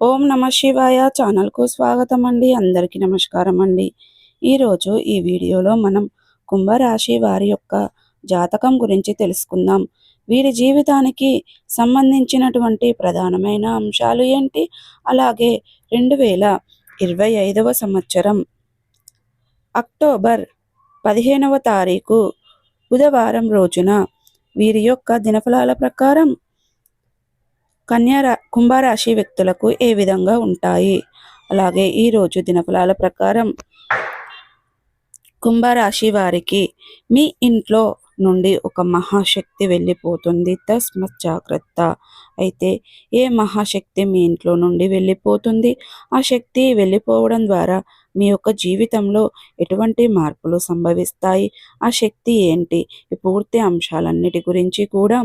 ఓం నమ శివాయ ఛానల్కు స్వాగతం అండి అందరికీ నమస్కారం అండి ఈరోజు ఈ వీడియోలో మనం కుంభరాశి వారి యొక్క జాతకం గురించి తెలుసుకుందాం. వీరి జీవితానికి సంబంధించినటువంటి ప్రధానమైన అంశాలు ఏంటి? అలాగే రెండు వేల ఇరవై ఐదవ సంవత్సరం అక్టోబర్ పదిహేనవ తారీఖు బుధవారం రోజున వీరి యొక్క దినఫలాల ప్రకారం కన్యా కుంభరాశి వ్యక్తులకు ఏ విధంగా ఉంటాయి? అలాగే ఈరోజు దినఫలాల ప్రకారం కుంభరాశి వారికి మీ ఇంట్లో నుండి ఒక మహాశక్తి వెళ్ళిపోతుంది. తస్మత్ జాగ్రత్త అయితే ఏ మహాశక్తి మీ ఇంట్లో నుండి వెళ్ళిపోతుంది? ఆ శక్తి వెళ్ళిపోవడం ద్వారా మీ యొక్క జీవితంలో ఎటువంటి మార్పులు సంభవిస్తాయి? ఆ శక్తి ఏంటి? ఈ పూర్తి అంశాలన్నిటి గురించి కూడా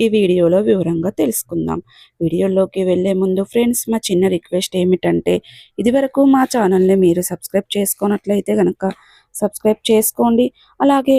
ఈ వీడియోలో వివరంగా తెలుసుకుందాం. వీడియోలోకి వెళ్ళే ముందు ఫ్రెండ్స్ మా చిన్న రిక్వెస్ట్ ఏమిటంటే ఇదివరకు మా ఛానల్ని మీరు సబ్స్క్రైబ్ చేసుకున్నట్లయితే కనుక సబ్స్క్రైబ్ చేసుకోండి. అలాగే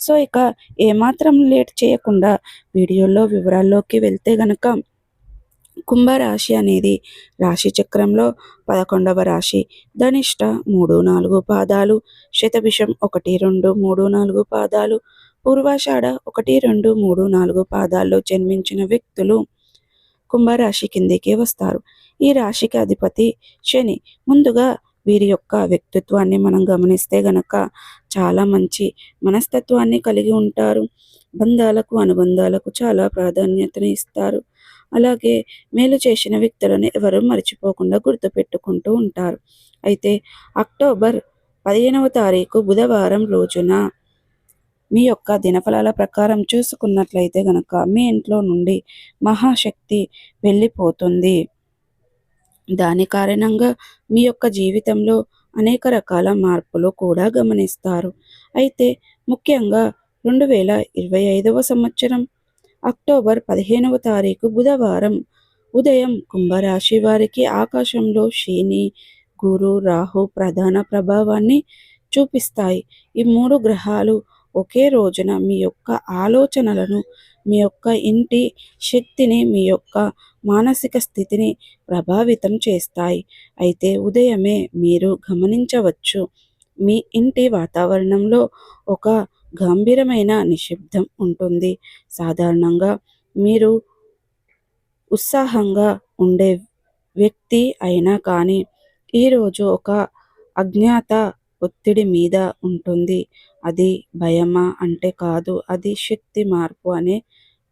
సో ఇక ఏమాత్రం లేట్ చేయకుండా వీడియోలో వివరాల్లోకి వెళ్తే గనక కుంభరాశి అనేది రాశి చక్రంలో పదకొండవ రాశి. ధనిష్ట మూడు నాలుగు పాదాలు శతభిషం ఒకటి రెండు మూడు నాలుగు పాదాలు పూర్వాషాఢ ఒకటి రెండు మూడు నాలుగు పాదాల్లో జన్మించిన వ్యక్తులు కుంభరాశి కిందికి వస్తారు. ఈ రాశికి అధిపతి శని. ముందుగా వీరి యొక్క వ్యక్తిత్వాన్ని మనం గమనిస్తే గనక చాలా మంచి మనస్తత్వాన్ని కలిగి ఉంటారు. బంధాలకు అనుబంధాలకు చాలా ప్రాధాన్యతను ఇస్తారు. అలాగే మేలు చేసిన వ్యక్తులను ఎవరు మర్చిపోకుండా గుర్తుపెట్టుకుంటూ ఉంటారు. అయితే అక్టోబర్ పదిహేనవ తారీఖు బుధవారం రోజున మీ యొక్క దినఫలాల ప్రకారం చూసుకున్నట్లయితే గనక మీ ఇంట్లో నుండి మహాశక్తి వెళ్ళిపోతుంది. దాని కారణంగా మీ యొక్క జీవితంలో అనేక రకాల మార్పులు కూడా గమనిస్తారు. అయితే ముఖ్యంగా రెండు వేల ఇరవై ఐదవ సంవత్సరం అక్టోబర్ పదిహేనవ తారీఖు బుధవారం ఉదయం కుంభరాశి వారికి ఆకాశంలో శని గురు రాహు ప్రధాన ప్రభావాన్ని చూపిస్తాయి. ఈ మూడు గ్రహాలు ఒకే రోజున మీ యొక్క ఆలోచనలను మీ యొక్క ఇంటి శక్తిని మీ యొక్క మానసిక స్థితిని ప్రభావితం చేస్తాయి. అయితే ఉదయమే మీరు గమనించవచ్చు మీ ఇంటి వాతావరణంలో ఒక గంభీరమైన నిశ్శబ్దం ఉంటుంది. సాధారణంగా మీరు ఉత్సాహంగా ఉండే వ్యక్తి అయినా కానీ ఈరోజు ఒక అజ్ఞాత ఒత్తిడి మీద ఉంటుంది. అది భయమా? అంటే కాదు. అది శక్తి మార్పు అనే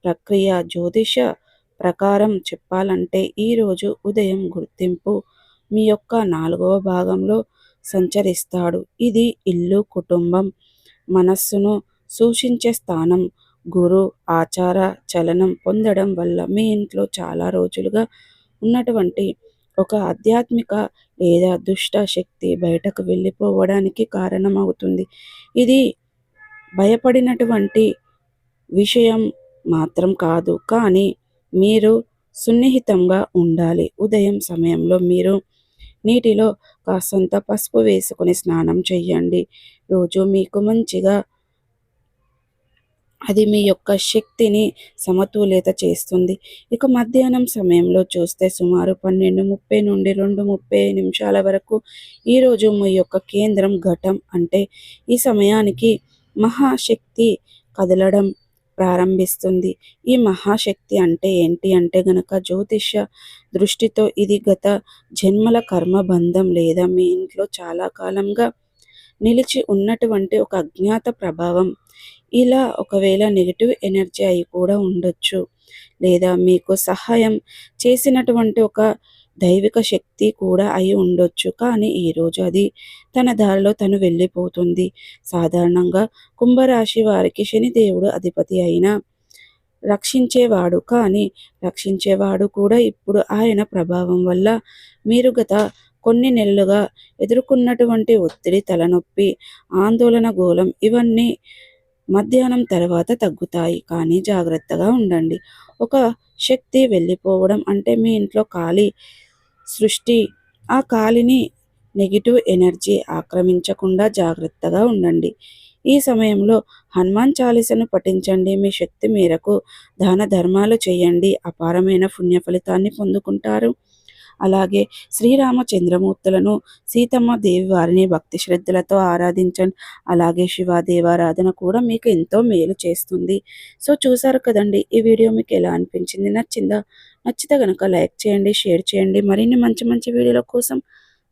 ప్రక్రియ. జ్యోతిష ప్రకారం చెప్పాలంటే ఈరోజు ఉదయం గుర్తింపు మీ యొక్క నాలుగవ భాగంలో సంచరిస్తాడు. ఇది ఇల్లు కుటుంబం మనస్సును సూచించే స్థానం. గురు ఆచార చలనం పొందడం వల్ల మీ ఇంట్లో చాలా రోజులుగా ఉన్నటువంటి ఒక ఆధ్యాత్మిక లేదా దుష్ట శక్తి బయటకు వెళ్ళిపోవడానికి కారణమవుతుంది. ఇది భయపడినటువంటి విషయం మాత్రం కాదు కానీ మీరు సున్నిహితంగా ఉండాలి. ఉదయం సమయంలో మీరు నీటిలో కాసంత పసుపు వేసుకుని స్నానం చేయండి రోజు మీకు మంచిగా అది మీ యొక్క శక్తిని సమతుల్యత చేస్తుంది. ఇక మధ్యాహ్నం సమయంలో చూస్తే సుమారు పన్నెండు ముప్పై నుండి రెండు ముప్పై నిమిషాల వరకు ఈరోజు మీ యొక్క కేంద్రం ఘటం అంటే ఈ సమయానికి మహాశక్తి కదలడం ప్రారంభిస్తుంది. ఈ మహాశక్తి అంటే ఏంటి అంటే గనక జ్యోతిష దృష్టితో ఇది గత జన్మల కర్మబంధం లేదా మీ ఇంట్లో చాలా కాలంగా నిలిచి ఉన్నటువంటి ఒక అజ్ఞాత ప్రభావం ఇలా ఒకవేళ నెగిటివ్ ఎనర్జీ అయి కూడా ఉండొచ్చు. లేదా మీకు సహాయం చేసినటువంటి ఒక దైవిక శక్తి కూడా అయి ఉండొచ్చు. కానీ ఈరోజు అది తన దారిలో తను వెళ్ళిపోతుంది. సాధారణంగా కుంభరాశి వారికి శనిదేవుడు అధిపతి అయిన రక్షించేవాడు. కానీ రక్షించేవాడు కూడా ఇప్పుడు ఆయన ప్రభావం వల్ల మీరు గత కొన్ని నెలలుగా ఎదుర్కొన్నటువంటి ఒత్తిడి తలనొప్పి ఆందోళన గోళం ఇవన్నీ మధ్యాహ్నం తర్వాత తగ్గుతాయి. కానీ జాగ్రత్తగా ఉండండి. ఒక శక్తి వెళ్ళిపోవడం అంటే మీ ఇంట్లో ఖాళీ సృష్టి. ఆ ఖాళీని నెగిటివ్ ఎనర్జీ ఆక్రమించకుండా జాగ్రత్తగా ఉండండి. ఈ సమయంలో హనుమాన్ చాలీసను పఠించండి. మీ శక్తి మేరకు దాన ధర్మాలు చేయండి. అపారమైన పుణ్య ఫలితాన్ని పొందుకుంటారు. అలాగే శ్రీరామచంద్రమూర్తులను సీతమ్మ దేవి వారిని భక్తి శ్రద్ధలతో ఆరాధించండి. అలాగే శివాదేవారాధన కూడా మీకు ఎంతో మేలు చేస్తుంది. సో చూసారు కదండి ఈ వీడియో మీకు ఎలా అనిపించింది? నచ్చిందా? నచ్చితే కనుక లైక్ చేయండి షేర్ చేయండి. మరిన్ని మంచి మంచి వీడియోల కోసం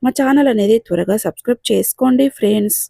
మా ఛానల్ అనేది త్వరగా సబ్స్క్రైబ్ చేసుకోండి ఫ్రెండ్స్.